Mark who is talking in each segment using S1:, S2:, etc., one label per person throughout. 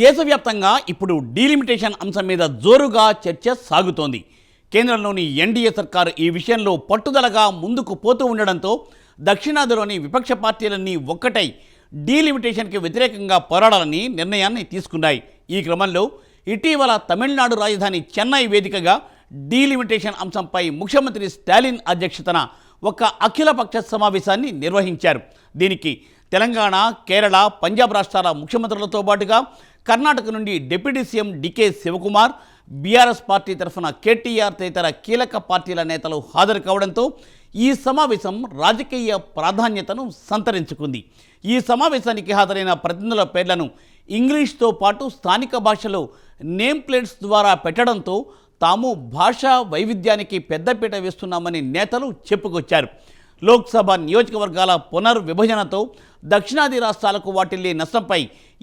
S1: దేశవ్యాప్తంగా ఇప్పుడు డీలిమిటేషన్ అంశం మీద జోరుగా చర్చ సాగుతోంది. కేంద్రంలోని ఎన్డీఏ సర్కారు ఈ విషయంలో పట్టుదలగా ముందుకు పోతూ ఉండడంతో దక్షిణాదిలోని విపక్ష పార్టీలన్నీ ఒక్కటై డీలిమిటేషన్కి వ్యతిరేకంగా పోరాడాలని నిర్ణయాన్ని తీసుకున్నాయి. ఈ క్రమంలో ఇటీవల తమిళనాడు రాజధాని చెన్నై వేదికగా డీలిమిటేషన్ అంశంపై ముఖ్యమంత్రి స్టాలిన్ అధ్యక్షతన ఒక అఖిలపక్ష సమావేశాన్ని నిర్వహించారు. దీనికి తెలంగాణ కేరళ పంజాబ్ రాష్ట్రాల ముఖ్యమంత్రులతో పాటుగా కర్ణాటక నుండి deputy CM DK Shivakumar BRS party తరఫున కేటీఆర్ తదితర కీలక పార్టీల నేతలు హాజరు కావడంతో ఈ సమావేశం రాజకీయ ప్రాధాన్యతను సంతరించుకుంది. ఈ సమావేశానికి హాజరైన ప్రతినిధుల పేర్లను ఇంగ్లీష్తో పాటు స్థానిక భాషలో నేమ్ ప్లేట్స్ ద్వారా పెట్టడంతో తాము భాషా వైవిధ్యానికి పెద్దపీట వేస్తున్నామని నేతలు చెప్పుకొచ్చారు. లోక్సభ నియోజకవర్గాల పునర్విభజనతో దక్షిణాది రాష్ట్రాలకు వాటిల్లే నష్టంపై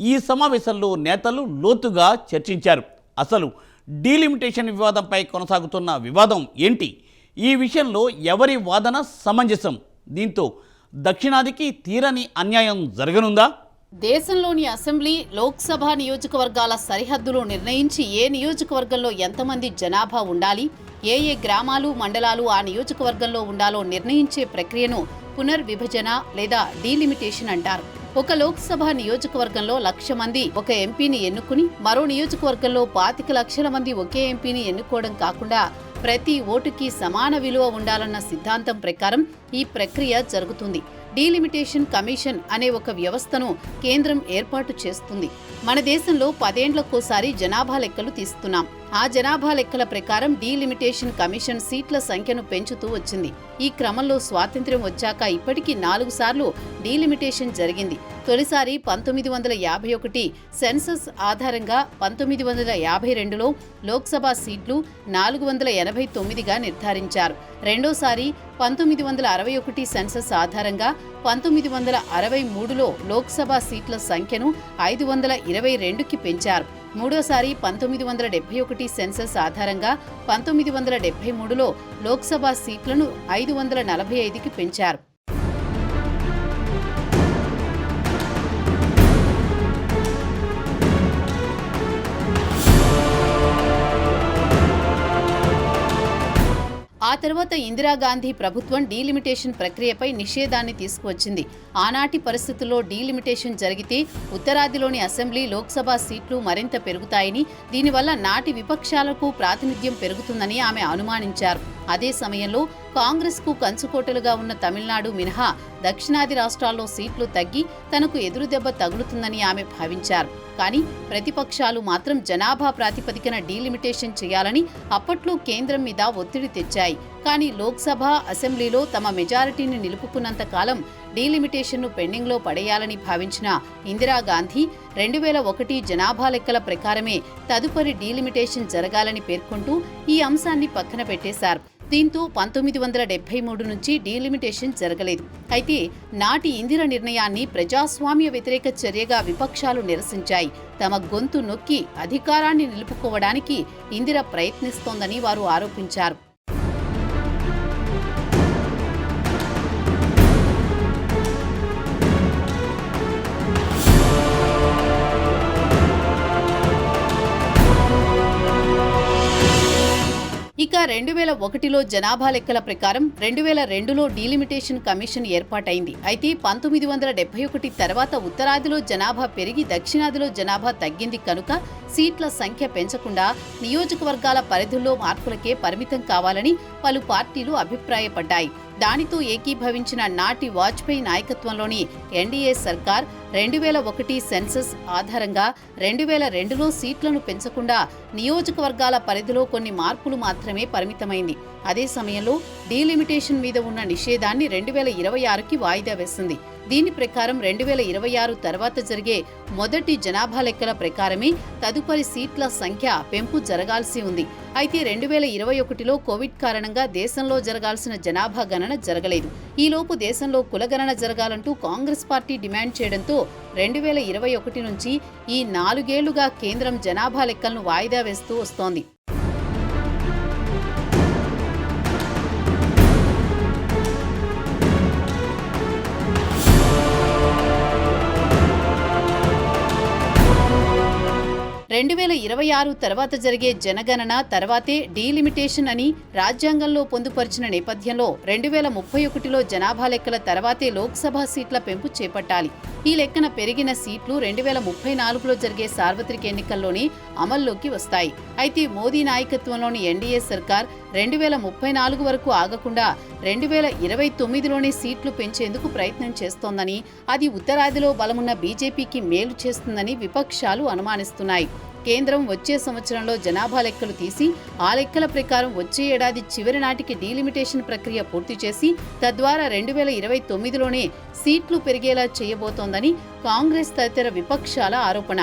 S1: ఈ సమావేశంలో నేతలు లోతుగా చర్చించారు. అసలు డీలిమిటేషన్ వివాదంపై కొనసాగుతున్న వివాదం ఏంటి? ఈ విషయంలో ఎవరి వాదన సమంజసం? దీంతో దక్షిణాదికి తీరని అన్యాయం జరగనుందా?
S2: దేశంలోని అసెంబ్లీ లోక్సభ నియోజకవర్గాల సరిహద్దులు నిర్ణయించి ఏ నియోజకవర్గంలో ఎంతమంది జనాభా ఉండాలి? ఏ ఏ గ్రామాలు మండలాలు ఆ నియోజకవర్గంలో ఉండాలో నిర్ణయించే ప్రక్రియను పునర్విభజన లేదా డీలిమిటేషన్ అంటారు. ఒక లోక్సభ నియోజకవర్గంలో లక్ష మంది ఒక ఎంపీని ఎన్నుకుని మరో నియోజకవర్గంలో పాతిక లక్షల మంది ఒకే ఎంపీని ఎన్నుకోవడం కాకుండా ప్రతి ఓటుకి సమాన విలువ ఉండాలన్న సిద్ధాంతం ప్రకారం ఈ ప్రక్రియ జరుగుతుంది. డీలిమిటేషన్ కమిషన్ అనే ఒక వ్యవస్థను కేంద్రం ఏర్పాటు చేస్తుంది. మన దేశంలో పదేండ్లకోసారి జనాభా లెక్కలు తీస్తున్నాం. ఆ జనాభా లెక్కల ప్రకారం డీలిమిటేషన్ కమిషన్ సీట్ల సంఖ్యను పెంచుతూ వచ్చింది. ఈ క్రమంలో స్వాతంత్ర్యం వచ్చాక ఇప్పటికీ నాలుగు సార్లు డీలిమిటేషన్ జరిగింది. తొలిసారి పంతొమ్మిది వందల యాభై ఒకటి సెన్సస్ ఆధారంగా పంతొమ్మిది వందల యాభై రెండులో లోక్సభ సీట్లు నాలుగు వందల ఎనభై తొమ్మిదిగా నిర్ధారించారు. రెండోసారి పంతొమ్మిది వందల అరవై ఒకటి సెన్సస్ ఆధారంగా పంతొమ్మిది వందల అరవై మూడులో లోక్సభ సీట్ల సంఖ్యను ఐదు వందల ఇరవై రెండుకి పెంచారు. మూడోసారి పంతొమ్మిది వందల డెబ్బై ఒకటి సెన్సస్ ఆధారంగా పంతొమ్మిది వందల డెబ్బై మూడులో లోక్సభ సీట్లను ఐదు వందల నలభై ఐదుకి పెంచారు. ఆ తర్వాత ఇందిరాగాంధీ ప్రభుత్వం డీలిమిటేషన్ ప్రక్రియపై నిషేధాన్ని తీసుకువచ్చింది. ఆనాటి పరిస్థితుల్లో డీలిమిటేషన్ జరిగితే ఉత్తరాదిలోని అసెంబ్లీ లోక్సభ సీట్లు మరింత పెరుగుతాయని దీనివల్ల నాటి విపక్షాలకు ప్రాతినిధ్యం పెరుగుతుందని ఆమె అనుమానించారు. అదే సమయంలో కాంగ్రెస్కు కంచుకోటలుగా ఉన్న తమిళనాడు మినహా దక్షిణాది రాష్ట్రాల్లో సీట్లు తగ్గి తనకు ఎదురుదెబ్బ తగులుతుందని ఆమె భావించారు. కానీ ప్రతిపక్షాలు మాత్రం జనాభా ప్రాతిపదికన డీలిమిటేషన్ చేయాలని అప్పట్లో కేంద్రం మీద ఒత్తిడి తెచ్చాయి. కానీ లోక్సభ అసెంబ్లీలో తమ మెజారిటీని నిలుపుకున్నంత కాలం డీలిమిటేషన్ను పెండింగ్లో పడేయాలని భావించిన ఇందిరాగాంధీ రెండు వేల ఒకటి జనాభా లెక్కల ప్రకారమే తదుపరి డీలిమిటేషన్ జరగాలని పేర్కొంటూ ఈ అంశాన్ని పక్కన పెట్టేశారు. దీంతో పంతొమ్మిది వందల డెబ్బై మూడు నుంచి డీలిమిటేషన్ జరగలేదు. అయితే నాటి ఇందిర నిర్ణయాన్ని ప్రజాస్వామ్య వ్యతిరేక చర్యగా విపక్షాలు నిరసించాయి. తమ గొంతు నొక్కి అధికారాన్ని నిలుపుకోవడానికి ఇందిర ప్రయత్నిస్తోందని వారు ఆరోపించారు. ఇక రెండు వేల ఒకటిలో జనాభా లెక్కల ప్రకారం రెండు వేల రెండులో డీలిమిటేషన్ కమిషన్ ఏర్పాటైంది. అయితే పంతొమ్మిది వందల డెబ్బై ఒకటి తర్వాత ఉత్తరాదిలో జనాభా పెరిగి దక్షిణాదిలో జనాభా తగ్గింది కనుక సీట్ల సంఖ్య పెంచకుండా నియోజకవర్గాల పరిధుల్లో మార్పులకే పరిమితం కావాలని పలు పార్టీలు అభిప్రాయపడ్డాయి. దానితో ఏకీభవించిన నాటి వాజ్పేయి నాయకత్వంలోని ఎన్డీఏ సర్కార్ రెండు వేల ఒకటి సెన్సస్ ఆధారంగా రెండు వేల రెండులో సీట్లను పెంచకుండా నియోజకవర్గాల పరిధిలో కొన్ని మార్పులు మాత్రమే పరిమితమైంది. అదే సమయంలో డీలిమిటేషన్ మీద ఉన్న నిషేధాన్ని రెండు వేల ఇరవై ఆరుకి వాయిదా వేసింది. దీని ప్రకారం రెండు వేల ఇరవై ఆరు తర్వాత జరిగే మొదటి జనాభా లెక్కల ప్రకారమే తదుపరి సీట్ల సంఖ్య పెంపు జరగాల్సి ఉంది. అయితే రెండు వేల ఇరవై ఒకటిలో కోవిడ్ కారణంగా దేశంలో జరగాల్సిన జనాభా గణన జరగలేదు. ఈలోపు దేశంలో కులగణన జరగాలంటూ కాంగ్రెస్ పార్టీ డిమాండ్ చేయడంతో రెండు వేల ఇరవై ఒకటి నుంచి ఈ నాలుగేళ్ళుగా కేంద్రం జనాభా లెక్కలను వాయిదా వేస్తూ వస్తోంది. రెండు వేల ఇరవై ఆరు తర్వాత జరిగే జనగణన తర్వాతే డీలిమిటేషన్ అని రాజ్యాంగంలో పొందుపరిచిన నేపథ్యంలో రెండు వేల ముప్పై ఒకటిలో జనాభా లెక్కల తర్వాతే లోక్సభ సీట్ల పెంపు చేపట్టాలి. ఈ లెక్కన పెరిగిన సీట్లు రెండు వేల ముప్పై నాలుగులో జరిగే సార్వత్రిక ఎన్నికల్లోనే అమల్లోకి వస్తాయి. అయితే మోదీ నాయకత్వంలోని ఎన్డీఏ సర్కార్ రెండు వేల ముప్పై నాలుగు వరకు ఆగకుండా రెండు వేల ఇరవై తొమ్మిదిలోనే సీట్లు పెంచేందుకు ప్రయత్నం చేస్తోందని అది ఉత్తరాదిలో బలమున్న బీజేపీకి మేలు చేస్తుందని విపక్షాలు అనుమానిస్తున్నాయి. కేంద్రం వచ్చే సంవత్సరంలో జనాభా లెక్కలు తీసి ఆ లెక్కల ప్రకారం వచ్చే ఏడాది చివరి నాటికి డీలిమిటేషన్ ప్రక్రియ పూర్తి చేసి తద్వారా రెండు వేల ఇరవై తొమ్మిదిలోనే సీట్లు పెరిగేలా చేయబోతోందని కాంగ్రెస్ తదితర విపక్షాల ఆరోపణ.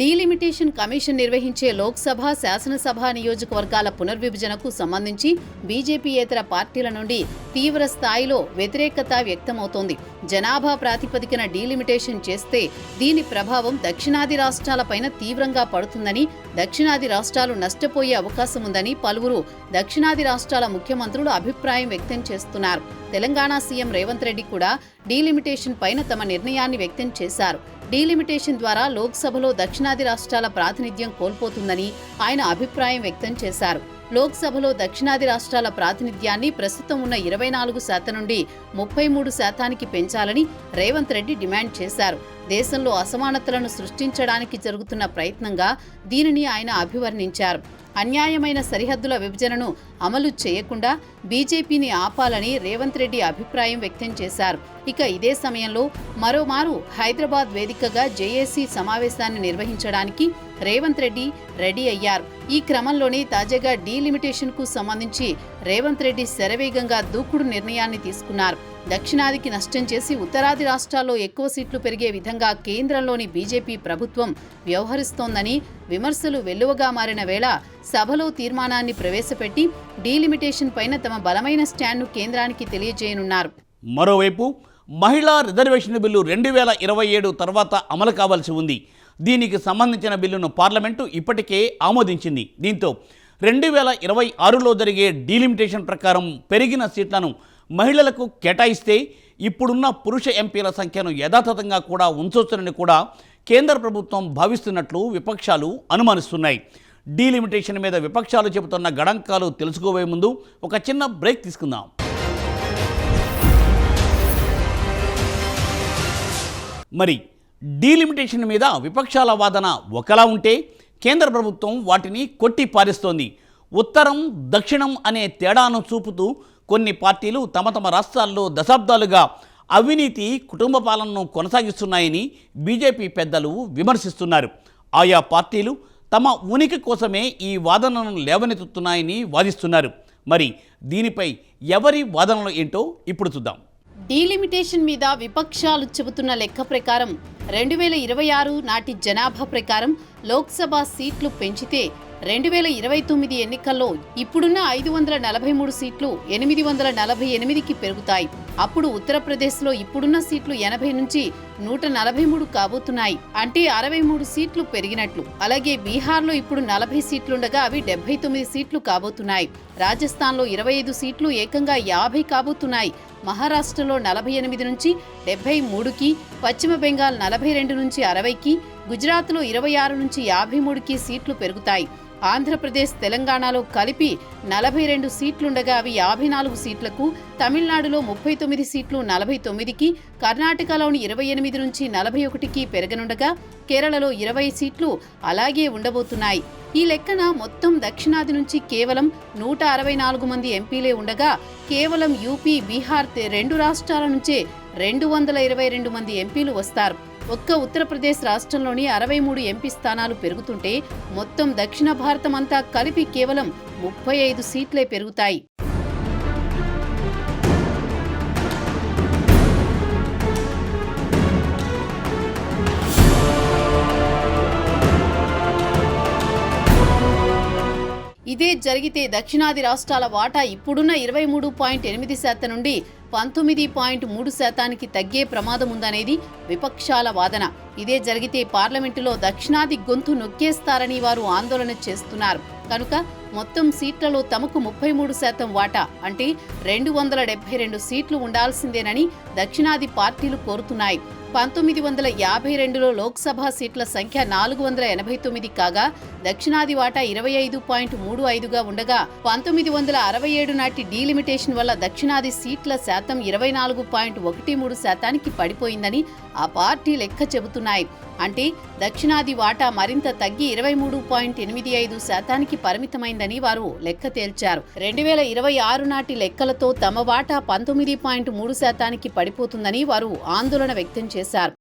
S2: డీలిమిటేషన్ కమిషన్ నిర్వహించే లోక్సభ శాసనసభ నియోజకవర్గాల పునర్విభజనకు సంబంధించి బీజేపీయేతర పార్టీల నుండి తీవ్ర స్థాయిలో వ్యతిరేకత వ్యక్తమవుతోంది. జనాభా ప్రాతిపదికన డీలిమిటేషన్ చేస్తే దీని ప్రభావం దక్షిణాది రాష్ట్రాలపైన తీవ్రంగా పడుతుందని దక్షిణాది రాష్ట్రాలు నష్టపోయే అవకాశం ఉందని పలువురు దక్షిణాది రాష్ట్రాల ముఖ్యమంత్రులు అభిప్రాయం వ్యక్తం చేస్తున్నారు. తెలంగాణ సీఎం రేవంత్ రెడ్డి కూడా డీలిమిటేషన్ పైన తమ నిర్ణయాన్ని వ్యక్తం చేశారు. డీలిమిటేషన్ ద్వారా లోక్సభలో దక్షిణాది రాష్ట్రాల ప్రాతినిధ్యం కోల్పోతుందని ఆయన అభిప్రాయం వ్యక్తం చేశారు. లోక్సభలో దక్షిణాది రాష్ట్రాల ప్రాతినిధ్యాన్ని ప్రస్తుతం ఉన్న ఇరవై నాలుగు శాతం నుండి ముప్పై మూడు శాతానికి పెంచాలని రేవంత్ రెడ్డి డిమాండ్ చేశారు. దేశంలో అసమానతలను సృష్టించడానికి జరుగుతున్న ప్రయత్నంగా దీనిని ఆయన అభివర్ణించారు. అన్యాయమైన సరిహద్దుల విభజనను అమలు చేయకుండా బీజేపీని ఆపాలని రేవంత్ రెడ్డి అభిప్రాయం వ్యక్తం చేశారు. ఇక ఇదే సమయంలో మరోమారు హైదరాబాద్ వేదికగా జేఏసీ సమావేశాన్ని నిర్వహించడానికి రేవంత్ రెడ్డి రెడీ అయ్యారు. ఈ క్రమంలోనే తాజాగా డీలిమిటేషన్కు సంబంధించి రేవంత్ రెడ్డి శరవేగంగా దూకుడు నిర్ణయాన్ని తీసుకున్నారు. దక్షిణాదికి నష్టం చేసి ఉత్తరాది రాష్ట్రాల్లో ఎక్కువ సీట్లు పెరిగే విధంగా కేంద్రంలోని బీజేపీ ప్రభుత్వం వ్యవహరిస్తోందని విమర్శలు వెల్లువగా మారిన వేళ సభలో తీర్మానాన్ని ప్రవేశపెట్టి డీలిమిటేషన్ పైన తమ బలమైన స్టాండ్ను కేంద్రానికి తెలియజేయనున్నారు.
S1: మరోవైపు మహిళా రిజర్వేషన్ బిల్లు రెండు వేల ఇరవై ఏడు తర్వాత అమలు కావాల్సి ఉంది. దీనికి సంబంధించిన బిల్లును పార్లమెంటు ఇప్పటికే ఆమోదించింది. దీంతో రెండు వేల ఇరవై ఆరులో జరిగే డీలిమిటేషన్ ప్రకారం పెరిగిన సీట్లను మహిళలకు కేటాయిస్తే ఇప్పుడున్న పురుష ఎంపీల సంఖ్యను యథాతథంగా కూడా ఉంచొచ్చునని కూడా కేంద్ర ప్రభుత్వం భావిస్తున్నట్లు విపక్షాలు అనుమానిస్తున్నాయి. డీలిమిటేషన్ మీద విపక్షాలు చెబుతున్న గణాంకాలు తెలుసుకోబోయే ముందు ఒక చిన్న బ్రేక్ తీసుకుందాం. మరి డీలిమిటేషన్ మీద విపక్షాల వాదన ఒకలా ఉంటే కేంద్ర ప్రభుత్వం వాటిని కొట్టి పారిస్తోంది. ఉత్తరం దక్షిణం అనే తేడాను చూపుతూ కొన్ని పార్టీలు తమ తమ రాష్ట్రాల్లో దశాబ్దాలుగా అవినీతి కుటుంబ పాలనను కొనసాగిస్తున్నాయని బీజేపీ పెద్దలు విమర్శిస్తున్నారు. ఆయా పార్టీలు తమ ఉనికి కోసమే ఈ వాదనను లేవనెత్తుతున్నాయని వాదిస్తున్నారు. మరి దీనిపై ఎవరి వాదనలు ఏంటో ఇప్పుడు చూద్దాం.
S2: డీలిమిటేషన్ మీద విపక్షాలు చెబుతున్న లెక్క ప్రకారం రెండు వేల ఇరవై ఆరు నాటి జనాభా ప్రకారం లోక్సభ సీట్లు పెంచితే రెండు వేల ఇరవై తొమ్మిది ఎన్నికల్లో ఇప్పుడున్న ఐదు వందల నలభై మూడు సీట్లు ఎనిమిది వందల నలభై ఎనిమిదికి పెరుగుతాయి. అప్పుడు ఉత్తరప్రదేశ్లో ఇప్పుడున్న సీట్లు ఎనభై నుంచి నూట నలభై మూడు కాబోతున్నాయి. అంటే అరవై మూడు సీట్లు పెరిగినట్లు. అలాగే బీహార్లో ఇప్పుడు నలభై సీట్లుండగా అవి డెబ్బై తొమ్మిది సీట్లు కాబోతున్నాయి. రాజస్థాన్లో ఇరవై ఐదు సీట్లు ఏకంగా యాభై కాబోతున్నాయి. మహారాష్ట్రలో నలభై ఎనిమిది నుంచి డెబ్బై మూడుకి పశ్చిమ బెంగాల్ నలభై రెండు నుంచి అరవైకి గుజరాత్లో ఇరవై ఆరు నుంచి యాభై మూడుకి సీట్లు పెరుగుతాయి. ఆంధ్రప్రదేశ్ తెలంగాణలో కలిపి నలభై రెండు సీట్లుండగా అవి యాభై నాలుగు సీట్లకు తమిళనాడులో ముప్పై తొమ్మిది సీట్లు నలభై తొమ్మిదికి కర్ణాటకలోని ఇరవై ఎనిమిది నుంచి నలభై ఒకటికి పెరగనుండగా కేరళలో ఇరవై సీట్లు అలాగే ఉండబోతున్నాయి. ఈ లెక్కన మొత్తం దక్షిణాది నుంచి కేవలం నూట అరవై నాలుగు మంది ఎంపీలే ఉండగా కేవలం యూపీ బీహార్ రెండు రాష్ట్రాల నుంచే రెండు వందల ఇరవై రెండు మంది ఎంపీలు వస్తారు. ఒక్క ఉత్తరప్రదేశ్ రాష్ట్రంలోని అరవై మూడు ఎంపీ స్థానాలు పెరుగుతుంటే మొత్తం దక్షిణ భారతం అంతా కలిపి కేవలం ముప్పై ఐదు సీట్లే పెరుగుతాయి. ఇదే జరిగితే దక్షిణాది రాష్ట్రాల వాటా ఇప్పుడున్న ఇరవై మూడు పాయింట్ ఎనిమిది శాతం నుండి పంతొమ్మిది పాయింట్ మూడు శాతానికి తగ్గే ప్రమాదం ఉందనేది విపక్షాల వాదన. ఇదే జరిగితే పార్లమెంటులో దక్షిణాది గొంతు నొక్కేస్తారని వారు ఆందోళన చేస్తున్నారు. కనుక మొత్తం సీట్లలో తమకు ముప్పై మూడు శాతం వాటా అంటే రెండు వందల డెబ్బై రెండు సీట్లు ఉండాల్సిందేనని దక్షిణాది పార్టీలు కోరుతున్నాయి. పంతొమ్మిది వందల యాభై రెండులో లోక్సభ సీట్ల సంఖ్య నాలుగు వందల ఎనభై తొమ్మిది కాగా దక్షిణాది వాటా ఇరవై ఐదు పాయింట్ మూడు ఐదుగా ఉండగా పంతొమ్మిది వందల అరవై ఏడు నాటి డీలిమిటేషన్ వల్ల దక్షిణాది సీట్ల శాతం ఇరవై నాలుగు పాయింట్ ఒకటి మూడు శాతానికి పడిపోయిందని ఆ పార్టీ లెక్క చెబుతున్నాయి. అంటే దక్షిణాది వాటా మరింత తగ్గి ఇరవై మూడు పాయింట్ ఎనిమిది ఐదు శాతానికి పరిమితమైందని వారు లెక్క తేల్చారు. రెండు వేల ఇరవై ఆరు నాటి లెక్కలతో తమ వాటా పంతొమ్మిది పాయింట్ మూడు శాతానికి పడిపోతుందని వారు ఆందోళన వ్యక్తం చేశారు.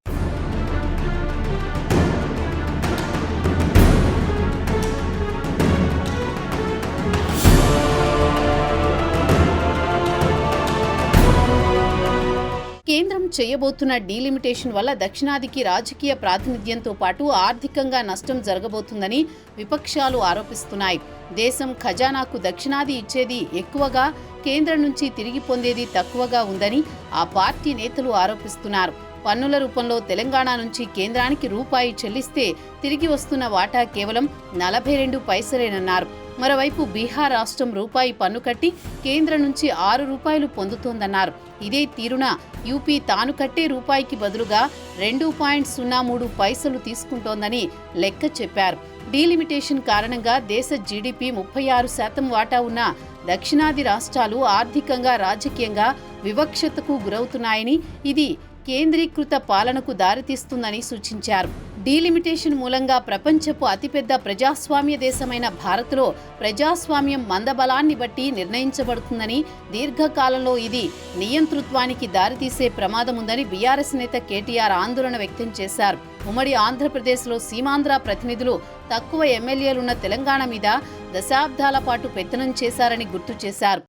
S2: కేంద్రం చేయబోతున్న డీలిమిటేషన్ వల్ల దక్షిణాదికి రాజకీయ ప్రాతినిధ్యంతో పాటు ఆర్థికంగా నష్టం జరగబోతుందని విపక్షాలు ఆరోపిస్తున్నాయి. దేశం ఖజానాకు దక్షిణాది ఇచ్చేది ఎక్కువగా కేంద్రం నుంచి తిరిగి పొందేది తక్కువగా ఉందని ఆ పార్టీ నేతలు ఆరోపిస్తున్నారు. పన్నుల రూపంలో తెలంగాణ నుంచి కేంద్రానికి రూపాయి చెల్లిస్తే తిరిగి వస్తున్న వాటా కేవలం నలభై రెండు పైసలేనన్నారు. మరోవైపు బీహార్ రాష్ట్రం రూపాయి పన్ను కట్టి కేంద్రం నుంచి ఆరు రూపాయలు పొందుతోందన్నారు. ఇదే తీరున యూపీ తాను కట్టే రూపాయికి బదులుగా రెండు పాయింట్ సున్నా మూడు పైసలు తీసుకుంటోందని లెక్క చెప్పారు. డీలిమిటేషన్ కారణంగా దేశ జీడిపి ముప్పై ఆరు శాతం వాటా ఉన్న దక్షిణాది రాష్ట్రాలు ఆర్థికంగా రాజకీయంగా వివక్షతకు గురవుతున్నాయని ఇది కేంద్రీకృత పాలనకు దారితీస్తుందని సూచించారు. డీలిమిటేషన్ మూలంగా ప్రపంచపు అతిపెద్ద ప్రజాస్వామ్య దేశమైన భారత్లో ప్రజాస్వామ్యం మందబలాన్ని బట్టి నిర్ణయించబడుతుందని దీర్ఘకాలంలో ఇది నియంతృత్వానికి దారితీసే ప్రమాదముందని బీఆర్ఎస్ నేత కేటీఆర్ ఆందోళన వ్యక్తం చేశారు. ఉమ్మడి ఆంధ్రప్రదేశ్లో సీమాంధ్ర ప్రతినిధులు తక్కువ ఎమ్మెల్యేలున్న తెలంగాణ మీద దశాబ్దాల పాటు పెత్తనం చేశారని గుర్తు చేశారు.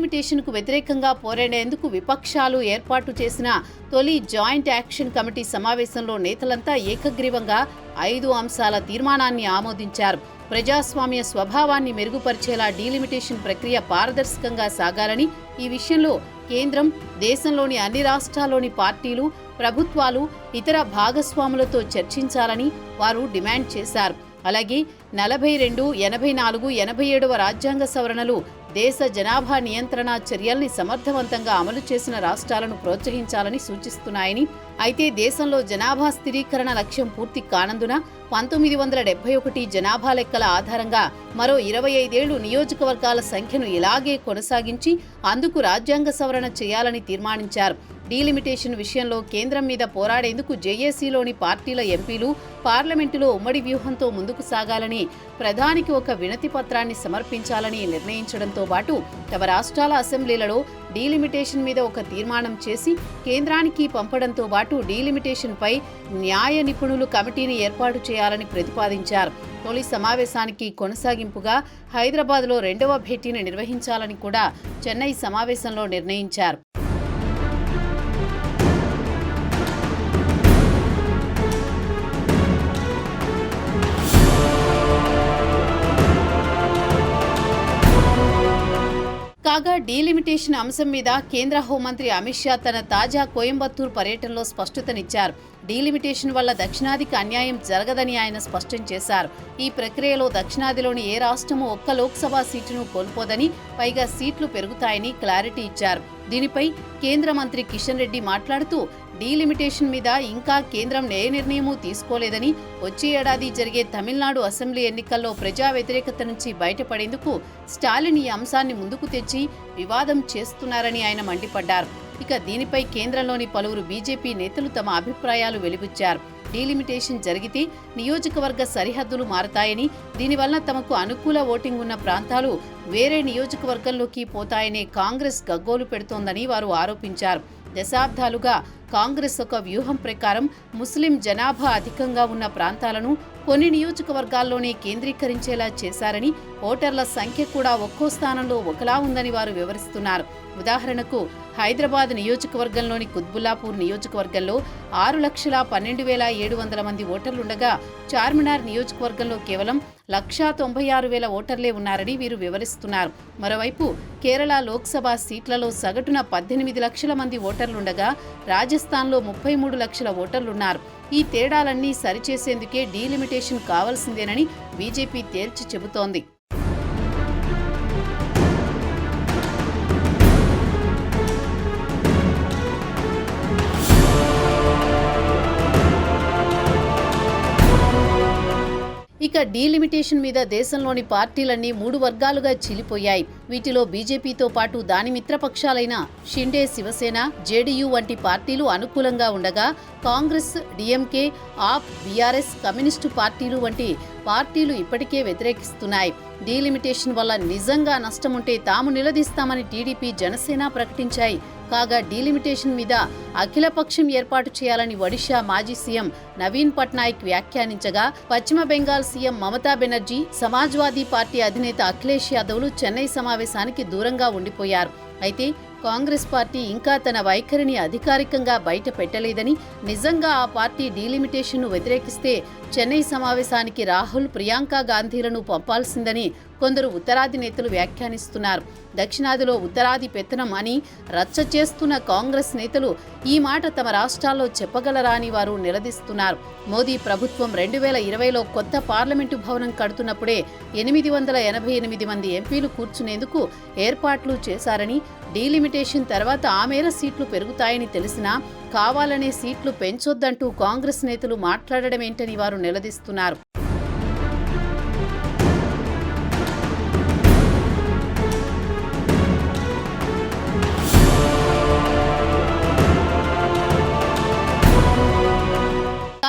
S2: డీలిమిటేషన్కు వ్యతిరేకంగా పోరాడేందుకు విపక్షాలు ఏర్పాటు చేసిన తొలి జాయింట్ యాక్షన్ కమిటీ సమావేశంలో నేతలంతా ఏకగ్రీవంగా ఐదు అంశాల తీర్మానాన్ని ఆమోదించారు. ప్రజాస్వామ్య స్వభావాన్ని మెరుగుపరిచేలా డీలిమిటేషన్ ప్రక్రియ పారదర్శకంగా సాగాలని ఈ విషయంలో కేంద్రం దేశంలోని అన్ని రాష్ట్రాల్లోని పార్టీలు ప్రభుత్వాలు ఇతర భాగస్వాములతో చర్చించాలని వారు డిమాండ్ చేశారు. అలాగే నలభై రెండు ఎనభై నాలుగు ఎనభై ఏడవ రాజ్యాంగ సవరణలు దేశ జనాభా నియంత్రణ చర్యల్ని సమర్థవంతంగా అమలు చేసిన రాష్ట్రాలను ప్రోత్సహించాలని సూచిస్తున్నాయని. అయితే దేశంలో జనాభా స్థిరీకరణ లక్ష్యం పూర్తి కానందున పంతొమ్మిది వందల డెబ్బై ఒకటి జనాభా లెక్కల ఆధారంగా మరో ఇరవై ఐదేళ్ళు నియోజకవర్గాల సంఖ్యను ఇలాగే కొనసాగించి అందుకు రాజ్యాంగ సవరణ చేయాలని తీర్మానించారు. డీలిమిటేషన్ విషయంలో కేంద్రం మీద పోరాడేందుకు జేఏసీలోని పార్టీల ఎంపీలు పార్లమెంటులో ఉమ్మడి వ్యూహంతో ముందుకు సాగాలని ప్రధానికి ఒక వినతి పత్రాన్ని సమర్పించాలని నిర్ణయించడంతో పాటు తమ రాష్ట్రాల అసెంబ్లీలలో డీలిమిటేషన్ మీద ఒక తీర్మానం చేసి కేంద్రానికి పంపడంతో పాటు డీలిమిటేషన్పై న్యాయ నిపుణులు కమిటీని ఏర్పాటు చేయాలని ప్రతిపాదించారు. తొలి సమావేశానికి కొనసాగింపుగా హైదరాబాద్లో రెండవ భేటీని నిర్వహించాలని కూడా చెన్నై సమావేశంలో నిర్ణయించారు. కాగా డీలిమిటేషన్ అంశం మీద కేంద్ర హోంమంత్రి అమిత్ షా తన తాజా కోయంబత్తూర్ పర్యటనలో స్పష్టతనిచ్చారు. డీలిమిటేషన్ వల్ల దక్షిణాదికి అన్యాయం జరగదని ఆయన స్పష్టం చేశారు. ఈ ప్రక్రియలో దక్షిణాదిలోని ఏ రాష్ట్రము ఒక్క లోక్సభ సీటును కోల్పోదని పైగా సీట్లు పెరుగుతాయని క్లారిటీ ఇచ్చారు. దీనిపై కేంద్ర మంత్రి కిషన్ రెడ్డి మాట్లాడుతూ డీలిమిటేషన్ మీద ఇంకా కేంద్రం ఏ నిర్ణయమూ తీసుకోలేదని వచ్చే ఏడాది జరిగే తమిళనాడు అసెంబ్లీ ఎన్నికల్లో ప్రజా వ్యతిరేకత నుంచి బయటపడేందుకు స్టాలిన్ ఈ అంశాన్ని ముందుకు తెచ్చి వివాదం చేస్తున్నారని ఆయన మండిపడ్డారు. ఇక దీనిపై కేంద్రంలోని పలువురు బీజేపీ నేతలు తమ అభిప్రాయాలు వెలిబుచ్చారు. డీలిమిటేషన్ జరిగితే నియోజకవర్గ సరిహద్దులు మారతాయని దీనివల్ల తమకు అనుకూల ఓటింగ్ ఉన్న ప్రాంతాలు వేరే నియోజకవర్గంలోకి పోతాయనే కాంగ్రెస్ గగ్గోలు పెడుతోందని వారు ఆరోపించారు. దశాబ్దాలుగా కాంగ్రెస్ ఒక వ్యూహం ప్రకారం ముస్లిం జనాభా అధికంగా ఉన్న ప్రాంతాలను కొన్ని నియోజకవర్గాల్లోనే కేంద్రీకరించేలా చేశారని ఓటర్ల సంఖ్య కూడా ఒక్కో స్థానంలో ఒకలా ఉందని వారు వివరిస్తున్నారు. ఉదాహరణకు హైదరాబాద్ నియోజకవర్గంలోని కుత్బుల్లాపూర్ నియోజకవర్గంలో ఆరు లక్షల పన్నెండు వేల ఏడు వందల మంది ఓటర్లుండగా చార్మినార్ నియోజకవర్గంలో కేవలం లక్షా తొంభై ఆరు వేల ఓటర్లే ఉన్నారని వీరు వివరిస్తున్నారు. మరోవైపు కేరళ లోక్సభ సీట్లలో సగటున పద్దెనిమిది లక్షల మంది ఓటర్లుండగా రాజస్థాన్లో ముప్పై మూడు లక్షల ఓటర్లున్నారు. ఈ తేడాలన్నీ సరిచేసేందుకే డీలిమిటేషన్ కావాల్సిందేనని బీజేపీ తేల్చి చెబుతోంది. ఇక డీలిమిటేషన్ మీద దేశంలోని పార్టీలన్నీ మూడు వర్గాలుగా చీలిపోయాయి. వీటిలో బీజేపీతో పాటు దాని మిత్రపక్షాలైన షిండే శివసేన జేడీయూ వంటి పార్టీలు అనుకూలంగా ఉండగా Congress DMK AAP BRS communist పార్టీలు వంటి పార్టీలు ఇప్పటికే వ్యతిరేకిస్తున్నాయి. డీలిమిటేషన్ వల్ల నిజంగా నష్టముంటే తాము నిలదీస్తామని టీడీపీ జనసేన ప్రకటించాయి. కాగా డీలిమిటేషన్ మీద అఖిలపక్షం ఏర్పాటు చేయాలని ఒడిషా మాజీ సీఎం నవీన్ పట్నాయక్ వ్యాఖ్యానించగా పశ్చిమ బెంగాల్ సీఎం మమతా బెనర్జీ సమాజ్వాదీ పార్టీ అధినేత అఖిలేష్ యాదవ్లు చెన్నై సమావేశానికి దూరంగా ఉండిపోయారు. అయితే కాంగ్రెస్ పార్టీ ఇంకా తన వైఖరిని అధికారికంగా బయట పెట్టలేదని నిజంగా ఆ పార్టీ డీలిమిటేషన్ను వ్యతిరేకిస్తే చెన్నై సమావేశానికి రాహుల్ ప్రియాంక గాంధీలను పంపాల్సిందని కొందరు ఉత్తరాది నేతలు వ్యాఖ్యానిస్తున్నారు. దక్షిణాదిలో ఉత్తరాది పెత్తనం అని రచ్చ చేస్తున్న కాంగ్రెస్ నేతలు ఈ మాట తమ రాష్ట్రాల్లో చెప్పగలరా అని వారు నిలదీస్తున్నారు. మోదీ ప్రభుత్వం రెండు వేల ఇరవైలో కొత్త పార్లమెంటు భవనం కడుతున్నప్పుడే ఎనిమిది వందల ఎనభై ఎనిమిది మంది ఎంపీలు కూర్చునేందుకు ఏర్పాట్లు చేశారని డీలిమిటేషన్ తర్వాత ఆ మేర సీట్లు పెరుగుతాయని తెలిసినా కావాలనే సీట్లు పెంచొద్దంటూ కాంగ్రెస్ నేతలు మాట్లాడడమేంటని వారు నిలదీస్తున్నారు.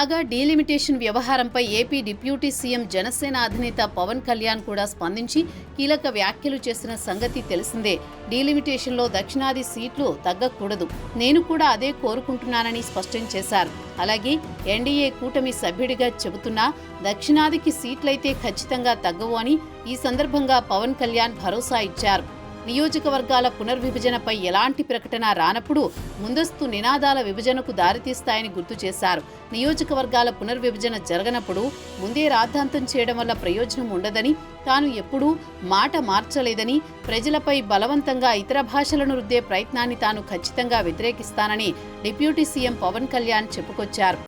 S2: కాగా డీలిమిటేషన్ వ్యవహారంపై ఏపీ డిప్యూటీ సీఎం జనసేన అధినేత పవన్ కళ్యాణ్ కూడా స్పందించి కీలక వ్యాఖ్యలు చేసిన సంగతి తెలిసిందే. డీలిమిటేషన్లో దక్షిణాది సీట్లు తగ్గకూడదు. నేను కూడా అదే కోరుకుంటున్నానని స్పష్టం చేశారు. అలాగే ఎన్డీఏ కూటమి సభ్యుడిగా చెబుతున్నా దక్షిణాదికి సీట్లయితే ఖచ్చితంగా తగ్గవు అని ఈ సందర్భంగా పవన్ కళ్యాణ్ భరోసా ఇచ్చారు. నియోజకవర్గాల పునర్విభజనపై ఎలాంటి ప్రకటన రానప్పుడు ముందస్తు నినాదాల విభజనకు దారితీస్తాయని గుర్తు చేశారు. నియోజకవర్గాల పునర్విభజన జరగనప్పుడు ముందే రాద్ధాంతం చేయడం వల్ల ప్రయోజనం ఉండదని తాను ఎప్పుడూ మాట మార్చలేదని ప్రజలపై బలవంతంగా ఇతర భాషలను రుద్దే ప్రయత్నాన్ని తాను ఖచ్చితంగా వ్యతిరేకిస్తానని డిప్యూటీ సీఎం పవన్ కళ్యాణ్ చెప్పుకొచ్చారు.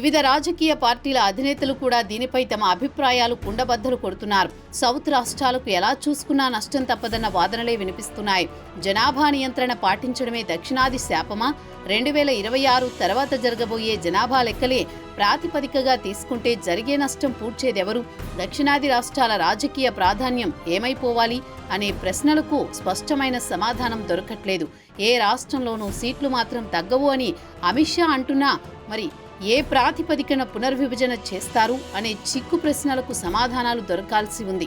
S2: వివిధ రాజకీయ పార్టీల అధినేతలు కూడా దీనిపై తమ అభిప్రాయాలు కుండబద్దలు కొడుతున్నారు. సౌత్ రాష్ట్రాలకు ఎలా చూసుకున్నా నష్టం తప్పదన్న వాదనలే వినిపిస్తున్నాయి. జనాభా నియంత్రణ పాటించడమే దక్షిణాది శాపమా? రెండు వేల ఇరవై ఆరు తర్వాత జరగబోయే జనాభా లెక్కలే ప్రాతిపదికగా తీసుకుంటే జరిగే నష్టం పూడ్చేదెవరు? దక్షిణాది రాష్ట్రాల రాజకీయ ప్రాధాన్యం ఏమైపోవాలి? అనే ప్రశ్నలకు స్పష్టమైన సమాధానం దొరకట్లేదు. ఏ రాష్ట్రంలోనూ సీట్లు మాత్రం తగ్గవు అని అమిత్ షా అంటున్నా. మరి ఏ ప్రాతిపదికన పునర్విభజన చేస్తారు అనే చిక్కు ప్రశ్నలకు సమాధానాలు దొరకాల్సి ఉంది.